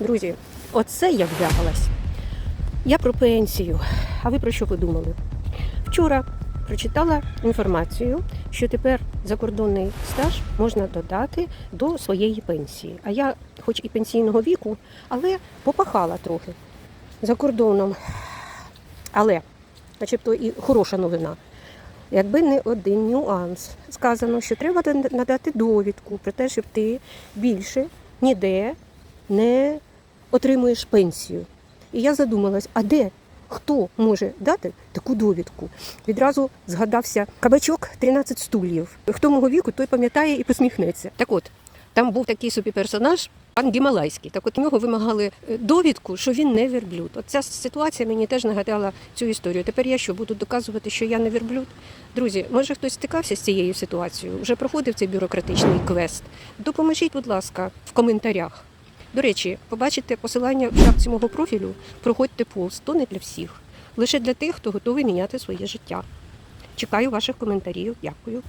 Друзі, оце я вдягалась. Я про пенсію. А ви про що подумали? Вчора прочитала інформацію, що тепер закордонний стаж можна додати до своєї пенсії. А я, хоч і пенсійного віку, але попахала трохи за кордоном. Але, начебто, і хороша новина. Якби не один нюанс, сказано, що треба надати довідку про те, щоб ти більше ніде не отримуєш пенсію. І я задумалась, а де? Хто може дати таку довідку? Відразу згадався кабачок 13 стульів. Хто мого віку, той пам'ятає і посміхнеться. Так от, там був такий собі персонаж, пан Гімалайський. Так от у нього вимагали е, довідку, що він не верблюд. От ця ситуація мені теж нагадала цю історію. Тепер я що буду доказувати, що я не верблюд? Друзі, може хтось стикався з цією ситуацією, вже проходив цей бюрократичний квест. Допоможіть, будь ласка, в коментарях. До речі, побачите посилання в шапці мого профілю, проходьте повз, то не для всіх. Лише для тих, хто готовий міняти своє життя. Чекаю ваших коментарів. Дякую.